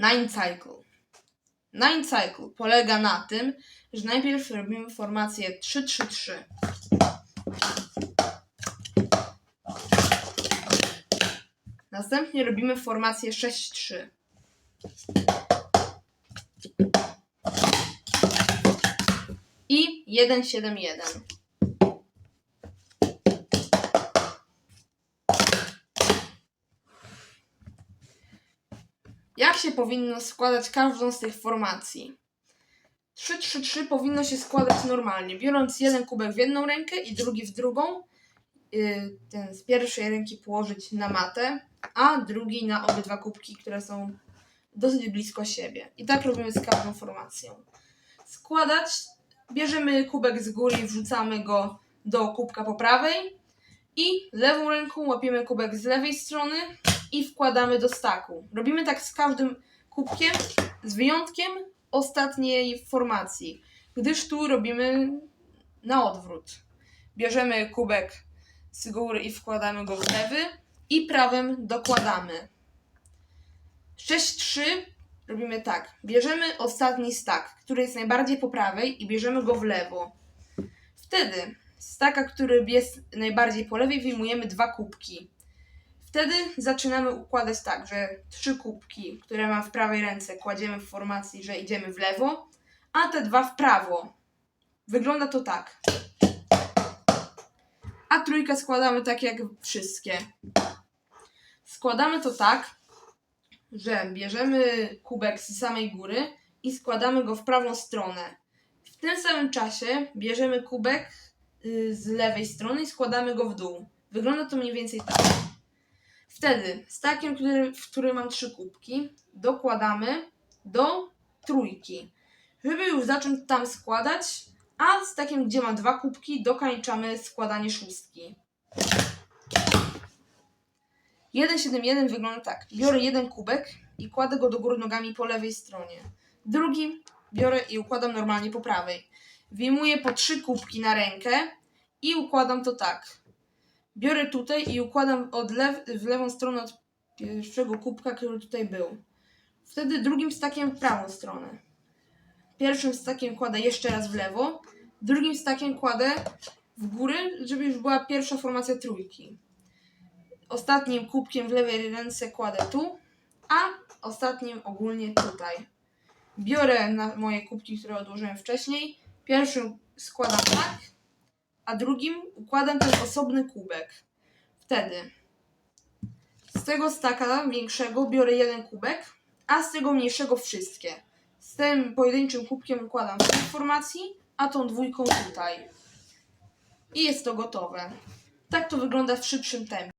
Nine Cycle. Nine Cycle polega na tym, że najpierw robimy formację 3-3-3. Następnie robimy formację 6-3. I 1-7-1. Jak się powinno składać każdą z tych formacji? 3-3-3 powinno się składać normalnie, biorąc jeden kubek w jedną rękę i drugi w drugą. Yy, Ten z pierwszej ręki położyć na matę, a drugi na obydwa kubki, które są dosyć blisko siebie. I tak robimy z każdą formacją. Składać, bierzemy kubek z góry wrzucamy go do kubka po prawej i lewą ręką łapiemy kubek z lewej strony i wkładamy do staku. Robimy tak z każdym kubkiem, z wyjątkiem ostatniej formacji, gdyż tu robimy na odwrót. Bierzemy kubek z góry i wkładamy go w lewy i prawym dokładamy. 6-3 robimy tak. Bierzemy ostatni stak, który jest najbardziej po prawej i bierzemy go w lewo. Wtedy staka, który jest najbardziej po lewej, wyjmujemy dwa kubki. Wtedy zaczynamy układać tak, że trzy kubki, które mam w prawej ręce, kładziemy w formacji, że idziemy w lewo, a te dwa w prawo. Wygląda to tak. A trójkę składamy tak jak wszystkie. Składamy to tak, że bierzemy kubek z samej góry i składamy go w prawą stronę. W tym samym czasie bierzemy kubek y, z lewej strony i składamy go w dół. Wygląda to mniej więcej tak. Wtedy stakiem, który, w którym mam trzy kubki, dokładamy do trójki. Żeby już zacząć tam składać, a z takim, gdzie mam dwa kubki, dokańczamy składanie szóstki. 1,71 wygląda tak. Biorę jeden kubek i kładę go do góry nogami po lewej stronie. Drugi biorę i układam normalnie po prawej. Wyjmuję po trzy kubki na rękę i układam to tak. Biorę tutaj i układam od lew w lewą stronę od pierwszego kubka, który tutaj był. Wtedy drugim stakiem w prawą stronę. Pierwszym stakiem kładę jeszcze raz w lewo, drugim stakiem kładę w górę, żeby już była pierwsza formacja trójki. Ostatnim kubkiem w lewej ręce kładę tu, a ostatnim ogólnie tutaj. Biorę na moje kubki, które odłożyłem wcześniej. Pierwszym składam tak, a drugim układam ten osobny kubek. Wtedy z tego staka większego biorę jeden kubek, a z tego mniejszego wszystkie. Z tym pojedynczym kubkiem układam w tej formacji, a tą dwójką tutaj. I jest to gotowe. Tak to wygląda w szybszym tempie.